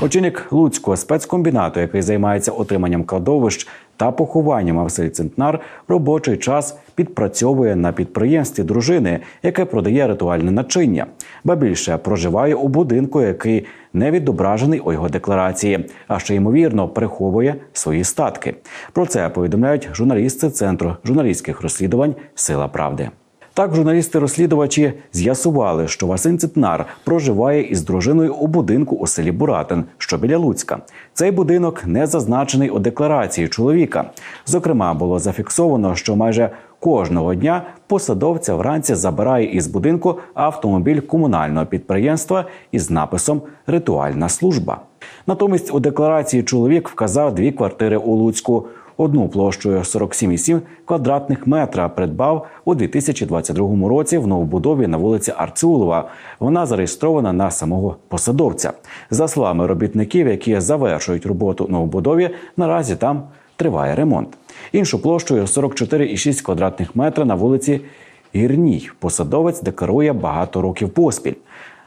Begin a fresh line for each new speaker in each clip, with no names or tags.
Очільник Луцького спецкомбінату, який займається отриманням кладовищ та похованням Василь Центнар, робочий час підпрацьовує на підприємстві дружини, яке продає ритуальне начиння. Ба більше проживає у будинку, який не відображений у його декларації, а ще ймовірно приховує свої статки. Про це повідомляють журналісти центру журналістських розслідувань Сила Правди. Так, журналісти-розслідувачі з'ясували, що Василь Цитнар проживає із дружиною у будинку у селі Буратин, що біля Луцька. Цей будинок не зазначений у декларації чоловіка. Зокрема, було зафіксовано, що майже кожного дня посадовця вранці забирає із будинку автомобіль комунального підприємства із написом Ритуальна служба. Натомість у декларації чоловік вказав дві квартири у Луцьку. Одну площею 47,7 квадратних метра придбав у 2022 році в новобудові на вулиці Арцулова. Вона зареєстрована на самого посадовця. За словами робітників, які завершують роботу новобудові, наразі там триває ремонт. Іншу площею 44,6 квадратних метра на вулиці Гірній. Посадовець декларує багато років поспіль.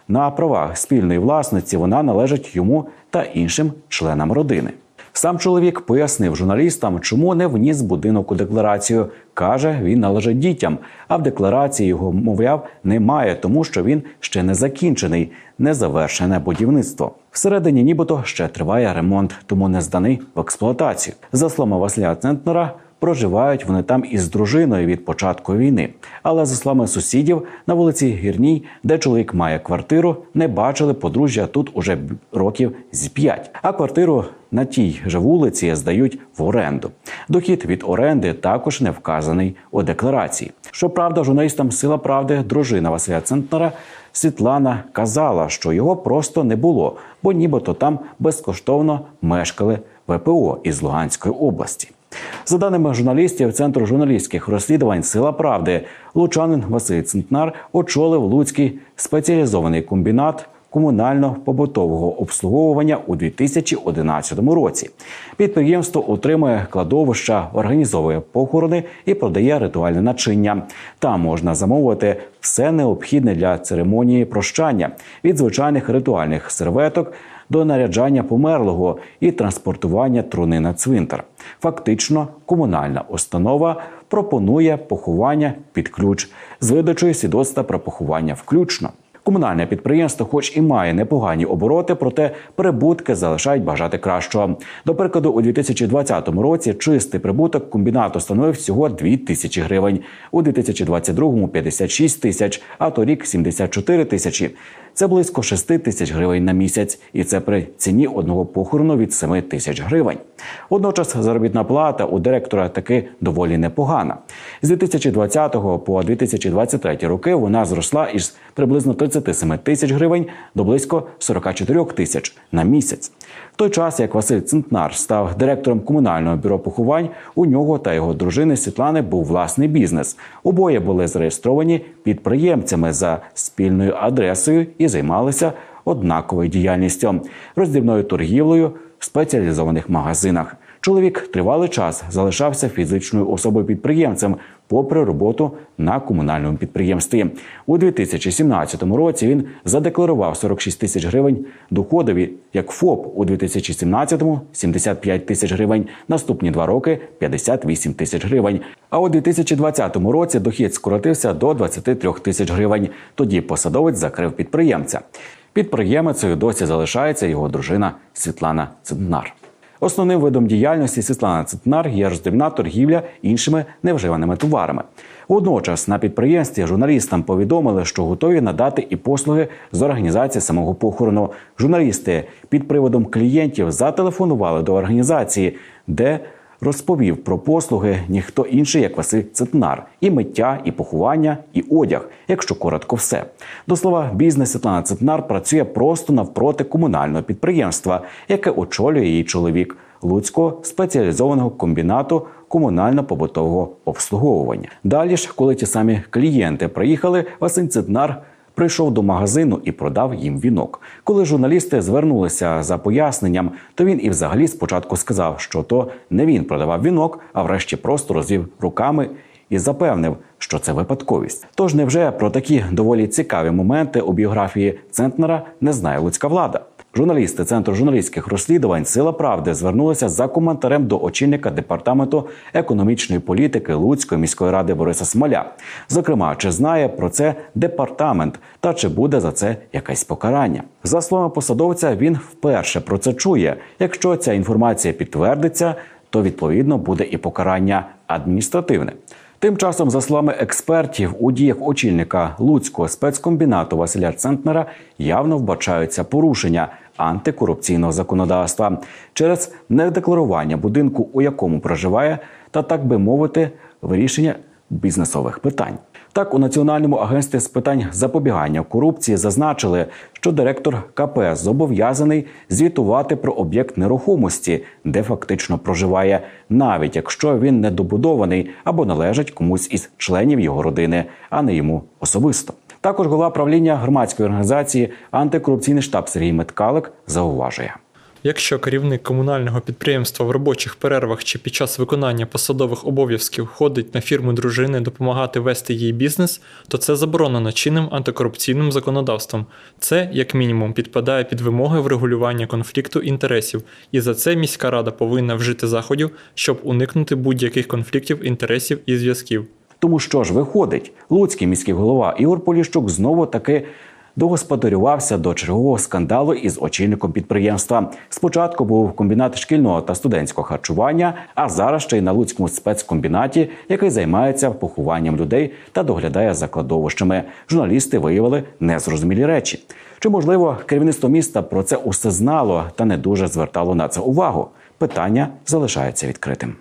На правах спільної власності вона належить йому та іншим членам родини. Сам чоловік пояснив журналістам, чому не вніс будинок у декларацію. Каже, він належить дітям, а в декларації його, мовляв, немає, тому що він ще не закінчений, не завершене будівництво. Всередині, нібито ще триває ремонт, тому не зданий в експлуатацію. За словами Василя Центнера, проживають вони там із дружиною від початку війни. Але за словами сусідів на вулиці Гірній, де чоловік має квартиру, не бачили подружжя тут уже років з п'ять. А квартиру на тій же вулиці здають в оренду. Дохід від оренди також не вказаний у декларації. Щоправда, журналістам Сила Правди, дружина Василя Центнера Світлана казала, що його просто не було, бо нібито там безкоштовно мешкали ВПО із Луганської області. За даними журналістів Центру журналістських розслідувань Сила Правди, лучанин Василь Центнар очолив Луцький спеціалізований комбінат комунально-побутового обслуговування у 2011 році. Підприємство утримує кладовища, організовує похорони і продає ритуальне начиння. Там можна замовити все необхідне для церемонії прощання від звичайних ритуальних серветок до наряджання померлого і транспортування труни на цвинтар. Фактично, комунальна установа пропонує поховання під ключ з видачою свідоцтва про поховання включно. Комунальне підприємство, хоч і має непогані обороти, проте прибутки залишають бажати кращого. До прикладу, у 2020 році чистий прибуток комбінату становив всього 2 тисячі гривень, у 2022 – 56 тисяч, а торік 74 тисячі. Це близько 6 тисяч гривень на місяць, і це при ціні одного похорону від 7 тисяч гривень. Водночас заробітна плата у директора таки доволі непогана. З 2020 по 2023 роки вона зросла із приблизно 37 тисяч гривень до близько 44 тисяч на місяць. В той час, як Василь Центнар став директором комунального бюро поховань, у нього та його дружини Світлани був власний бізнес. Обоє були зареєстровані підприємцями за спільною адресою і займалися однаковою діяльністю роздрібною торгівлею спеціалізованих магазинах. Чоловік тривалий час залишався фізичною особою підприємцем, попри роботу на комунальному підприємстві. У 2017 році він задекларував 46 тисяч гривень доходові як ФОП у 2017-му – 75 тисяч гривень. Наступні два роки 58 тисяч гривень. А у 2020 році дохід скоротився до 23 тисяч гривень. Тоді посадовець закрив підприємця. Підприємицею досі залишається його дружина Світлана Центнар. Основним видом діяльності Світлана Центнар є роздрібна торгівля іншими невживаними товарами. Водночас на підприємстві журналістам повідомили, що готові надати і послуги з організації самого похорону. Журналісти під приводом клієнтів зателефонували до організації, де розповів про послуги ніхто інший, як Василь Цитнар, і миття, і поховання, і одяг, якщо коротко, все. До слова, бізнес Світлана Цитнар працює просто навпроти комунального підприємства, яке очолює її чоловік Луцького спеціалізованого комбінату комунально-побутового обслуговування. Далі ж, коли ті самі клієнти приїхали, Василь Цитнар прийшов до магазину і продав їм вінок. Коли журналісти звернулися за поясненням, то він і взагалі спочатку сказав, що то не він продавав вінок, а врешті просто розвів руками і запевнив, що це випадковість. Тож невже про такі доволі цікаві моменти у біографії Центнера не знає луцька влада? Журналісти Центру журналістських розслідувань Сила правди звернулися за коментарем до очільника департаменту економічної політики Луцької міської ради Бориса Смоля. Зокрема, чи знає про це департамент та чи буде за це якесь покарання? За словами посадовця, він вперше про це чує. Якщо ця інформація підтвердиться, то відповідно буде і покарання адміністративне. Тим часом, за словами експертів, у діях очільника Луцького спецкомбінату Василя Центнера явно вбачаються порушення антикорупційного законодавства через недекларування будинку, у якому проживає, та так би мовити, вирішення бізнесових питань. Так, у Національному агентстві з питань запобігання корупції зазначили, що директор КП зобов'язаний звітувати про об'єкт нерухомості, де фактично проживає, навіть якщо він недобудований або належить комусь із членів його родини, а не йому особисто. Також голова правління громадської організації антикорупційний штаб Сергій Меткалик зауважує.
Якщо керівник комунального підприємства в робочих перервах чи під час виконання посадових обов'язків ходить на фірму дружини допомагати вести їй бізнес, то це заборонено чинним антикорупційним законодавством. Це, як мінімум, підпадає під вимоги врегулювання конфлікту інтересів, і за це міська рада повинна вжити заходів, щоб уникнути будь-яких конфліктів інтересів і зв'язків.
Тому що ж виходить, Луцький міський голова Ігор Поліщук знову таки догосподарювався до чергового скандалу із очільником підприємства. Спочатку був комбінат шкільного та студентського харчування, а зараз ще й на Луцькому спецкомбінаті, який займається похованням людей та доглядає за кладовищами. Журналісти виявили незрозумілі речі. Чи можливо керівництво міста про це усе знало та не дуже звертало на це увагу? Питання залишається відкритим.